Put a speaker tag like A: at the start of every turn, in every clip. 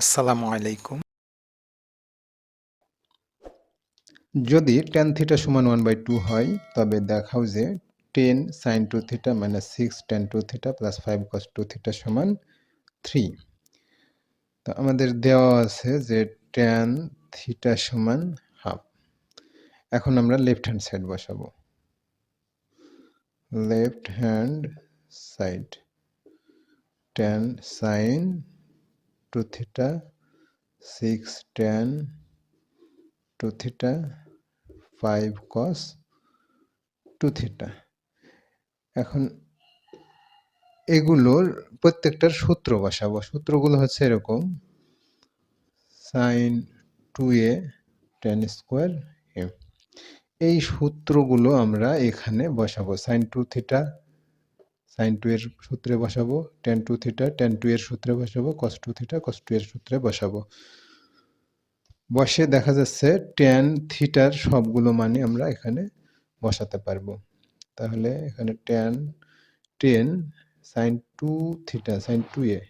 A: আসসালামু আলাইকুম।
B: যদি টেন থিটা সমান ওয়ান বাই টু হয়, তবে দেখাও যে ten sine two theta minus six tan two theta plus five cos two theta সমান থ্রি তো আমাদের দেওয়া আছে যে টেন থিটা সমান হাফ এখন আমরা লেফট হ্যান্ড সাইড বসাবো। Left hand side ten sine two theta six tan two theta five cos two theta এখন এগুলোর প্রত্যেকটার সূত্র বসাবো। সূত্রগুলো হচ্ছে এরকম। Sine two A tan square A এই সূত্রগুলো আমরা এখানে বসাবো। Sine two theta sine two এর সূত্রে বসাবো tan two theta tan two এর সূত্রে বসাবো cos two theta cos two এর সূত্রে বসাবো। বসে দেখা যাচ্ছে টেন থিটার সবগুলো মানে আমরা এখানে বসাতে পারব। তাহলে এখানে ten ten sine two theta sine two A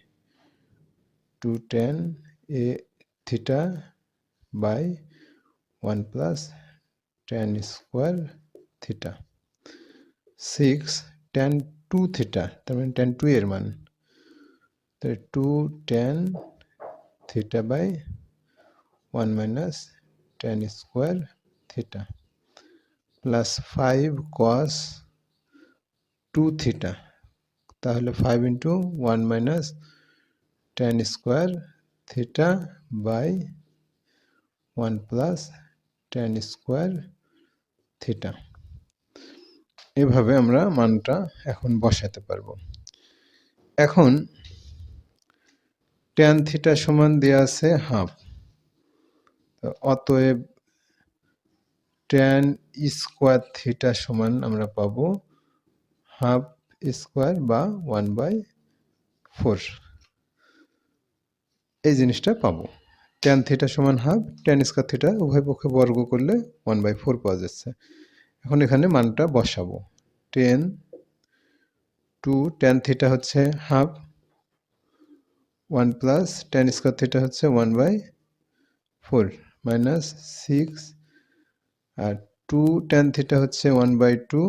B: two tan A theta by one plus tan square theta six tan two theta তার মানে টেন টু এর মান। তাহলে two tan theta by one minus tan square theta plus five cos two theta তাহলে five into one minus tan square theta by one plus tan square theta এভাবে আমরা মানটা এখন বসাতে পারব। এখন টেন থিটা সমান দেওয়া আছে হাফ অতএব টেন স্কোয়ার থিটা সমান আমরা পাবো হাফ স্কোয়ার বা ওয়ান বাই ফোর এই জিনিসটা পাবো। টেন থিটা সমান হাফ টেন স্কোয়ার থিটা উভয় পক্ষে বর্গ করলে ওয়ান বাই ফোর পাওয়া যাচ্ছে। এখন এখানে মানটা বসাবো। টেন টু টেন থিটা হচ্ছে half, one plus tan square theta হচ্ছে one by four, minus six, R two tan theta হচ্ছে one by two,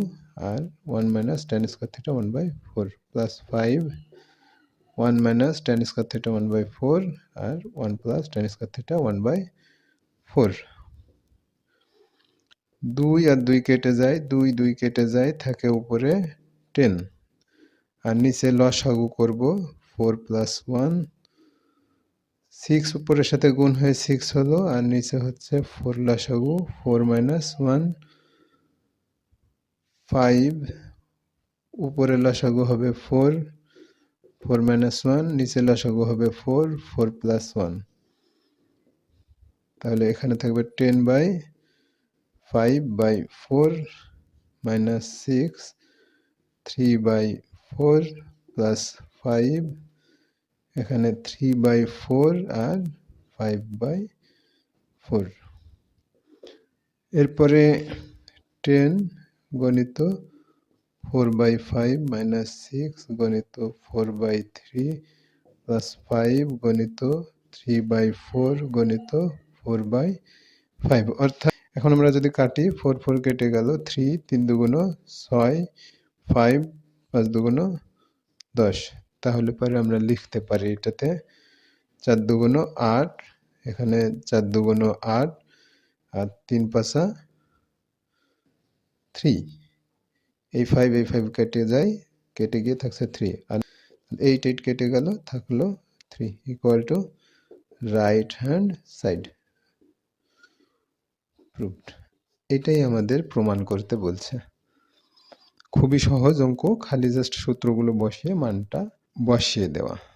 B: R one minus tan square theta one by four, plus five, one minus tan square theta one by four, R one plus tan square theta one by four. দুই আর দুই কেটে যায়, দুই দুই কেটে যায়, থাকে উপরে টেন আর নিচে লসাগু করব ফোর প্লাস ওয়ান সিক্স উপরের সাথে গুণ হয়ে সিক্স হলো, আর নিচে হচ্ছে ফোর লসাগু ফোর মাইনাস ওয়ান ফাইভ উপরে লসাগু হবে ফোর ফোর মাইনাস ওয়ান নিচে লসাগু হবে ফোর ফোর প্লাস ওয়ান তাহলে এখানে থাকবে ten by five by four minus six three by four plus five এখানে থ্রি বাই ফোর আর ফাইভ বাই ফোর এরপরে টেন গণিত four by five minus six গণিত four by three plus five গণিত three by four গণিত four by five অর্থাৎ এখন আমরা যদি কাটি ফোর ফোর কেটে গেল থ্রি তিন দুগুণ ছয় ফাইভ পাঁচ দুগুণ দশ। তাহলে পরে আমরা লিখতে পারি এটাতে চার দুগুণ আট, এখানে চার দুগুণ আট, আর তিন পাশা থ্রি এই ফাইভ এই ফাইভ কেটে যায়, কেটে গিয়ে থাকছে থ্রি আর এইট এইট কেটে গেল, থাকল three equal to right hand side proved এটাই আমাদের প্রমাণ করতে বলছে। খুবই সহজ অঙ্ক, খালি জাস্ট সূত্রগুলো বসিয়ে মানটা বসিয়ে দেওয়া।